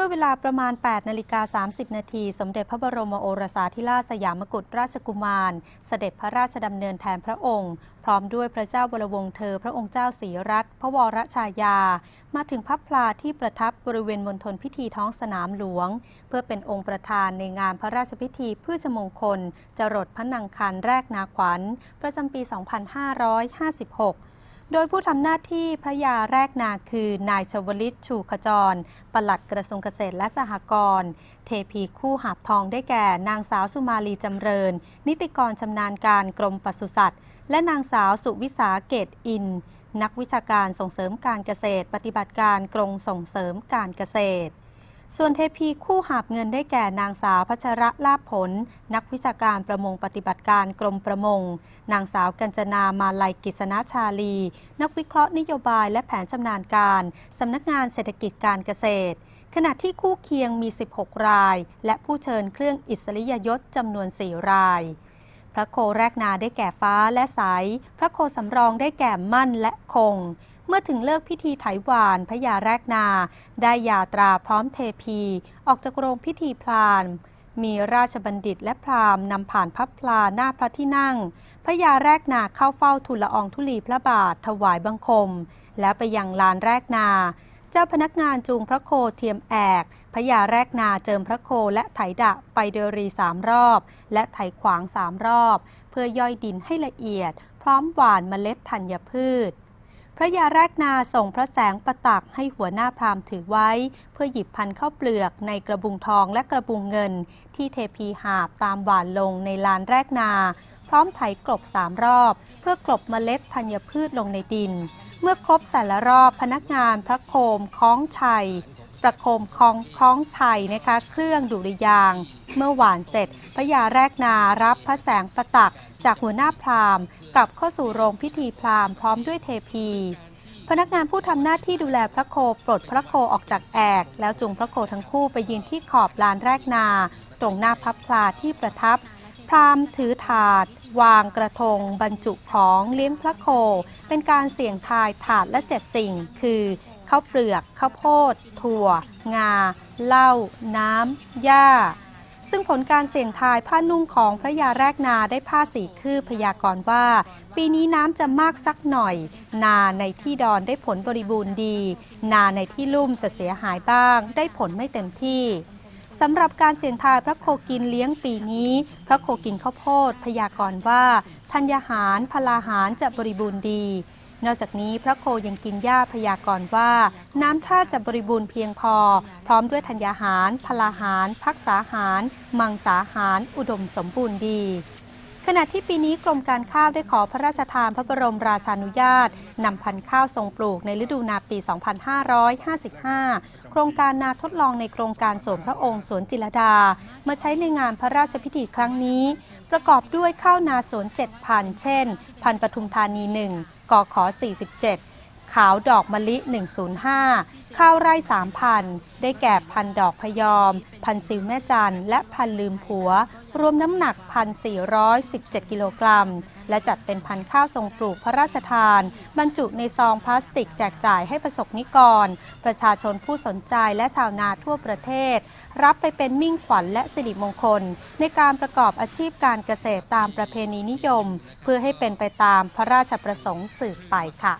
มื่อเวลาประมาณ 8 นาฬิกา 30 นาที สมเด็จพระบรมโอรสาธิราชสยามกุฎราชกุมาร เสด็จพระราชดำเนินแทนพระองค์ พร้อมด้วยพระเจ้าวรวงเธอ พระองค์เจ้าศรีรัตน์พระวรชายา มาถึงพับพลาที่ประทับบริเวณมณฑลพิธีท้องสนามหลวง เพื่อเป็นองค์ประธานในงานพระราชพิธีพืชมงคล จรดพระนังคันแรกนาขวัญ ประจำปี 2556 โดยผู้ทำหน้าที่พระยาแรกนาคือนายชวลิตชูขจร ปลัดกระทรวงเกษตรและสหกรณ์เทพีคู่หาบทองได้แก่ นางสาวสุมาลีจำเริญ นิติกรชำนาญการกรมปศุสัตว์ และนางสาวสุวิสาเกตอิน นักวิชาการส่งเสริมการเกษตร ปฏิบัติการกรมส่งเสริมการเกษตร ส่วนเทพีคู่หาบเงินได้แก่นางสาวพัชระลาภผล นักวิชาการประมงปฏิบัติการกรมประมง นางสาวกัญจนามาลัยกิษณชาลี นักวิเคราะห์นโยบายและแผนชำนาญการสำนักงานเศรษฐกิจการเกษตร ขณะที่คู่เคียงมี 16 ราย และผู้เชิญเครื่องอิสริยยศจำนวน 4 ราย พระโคแรกนาได้แก่ฟ้าและใส พระโคสำรองได้แก่มั่นและคง เมื่อถึงเลิกพิธีไถหวานพระยาแรกนา ได้ยาตราพร้อมเทพี ออกจากโรงพิธีพรานมีราชบัณฑิตและพราหมณ์นำผ่านพับพลาหน้าพระที่นั่ง พระยาแรกนาเข้าเฝ้าทูลละอองธุลีพระบาทถวายบังคม แล้วไปยังลานแรกนา เจ้าพนักงานจูงพระโคเทียมแอก พระยาแรกนาเจิมพระโคและไถดะไปโดยรีสามรอบ และไถขวางสามรอบ เพื่อย่อยดินให้ละเอียด พร้อมหว่านเมล็ดธัญพืช พระยาแรกนาส่งพระแสงประตักให้หัวหน้าพราหมณ์ถือไว้ เพื่อหยิบพันข้าวเปลือกในกระบุงทองและกระบุงเงิน ที่เทพีหาบตามหวานลงในลานแรกนา พร้อมไถกลบสามรอบ เพื่อกลบเมล็ดธัญพืชลงในดิน เมื่อครบแต่ละรอบพนักงานพระโคมคล้องชัย ประโคมคล้องคล้องชัยนะคะ เครื่องดุริยาง เมื่อหวานเสร็จพระยาแรกนารับพระแสงประตักจากหัวหน้าพราหมณ์ กลับเข้าสู่โรงพิธีพราหมณ์พร้อมด้วยเทพีพนักงานผู้ทำหน้าที่ดูแลพระโคปลดพระโคออกจากแอก แล้วจูงพระโคทั้งคู่ไปยืนที่ขอบลานแรกนา ตรงหน้าพับพลาที่ประทับ พราหมณ์ถือถาด วางกระทง บรรจุของเลี้ยงพระโค เป็นการเสี่ยงทายถาดและเจ็ดสิ่ง คือ ข้าวเปลือกข้าวโพด ถั่ว งา เหล้า น้ำหญ้า ซึ่งผลการเสี่ยงทายผ้านุ่งของพระยาแรกนาได้ผ้าสีคืบพยากรณ์ว่า ปีนี้น้ำจะมากสักหน่อย นาในที่ดอนได้ผลบริบูรณ์ดี นาในที่ลุ่มจะเสียหายบ้าง ได้ผลไม่เต็มที่สำหรับการเสี่ยงทายพระโคกินเลี้ยงปีนี้ พระโคกินข้าวโพดพยากรณ์ว่า ธัญญาหารพลาหารจะบริบูรณ์ดี นอกจากนี้พระโคยังกินหญ้าพยากรณ์ว่า น้ำท่าจะบริบูรณ์เพียงพอ พร้อมด้วยธัญญาหาร พลาหาร พักษาหาร มังสาหาร อุดมสมบูรณ์ดี ขณะที่ปีนี้กรมการข้าวได้ขอพระราชทานพระบรมราชานุญาตนำพันธุ์ข้าวทรงปลูกในฤดูนาปี 2555 โครงการนาทดลองในโครงการสวนพระองค์สวนจิรดา มาใช้ในงานพระราชพิธีครั้งนี้ ประกอบด้วยข้าวนาสวน7พันเช่น พันธุ์ปทุมธานี 1กขอ47 ขาวดอกมะลิ 105 ข้าวไร่ 3,000 ได้แก่พันดอกพยอม พันซิวแม่จันและพันลืมผัว รวมน้ำหนัก 1,417 กิโลกรัม และจัดเป็นพันข้าวทรงปลูกพระราชทาน บรรจุในซองพลาสติกแจกจ่ายให้ประสบนิกร ประชาชนผู้สนใจและชาวนาทั่วประเทศ รับไปเป็นมิ่งขวัญและสิริมงคล ในการประกอบอาชีพการเกษตรตามประเพณีนิยม เพื่อให้เป็นไปตามพระราชประสงค์สืบไปค่ะ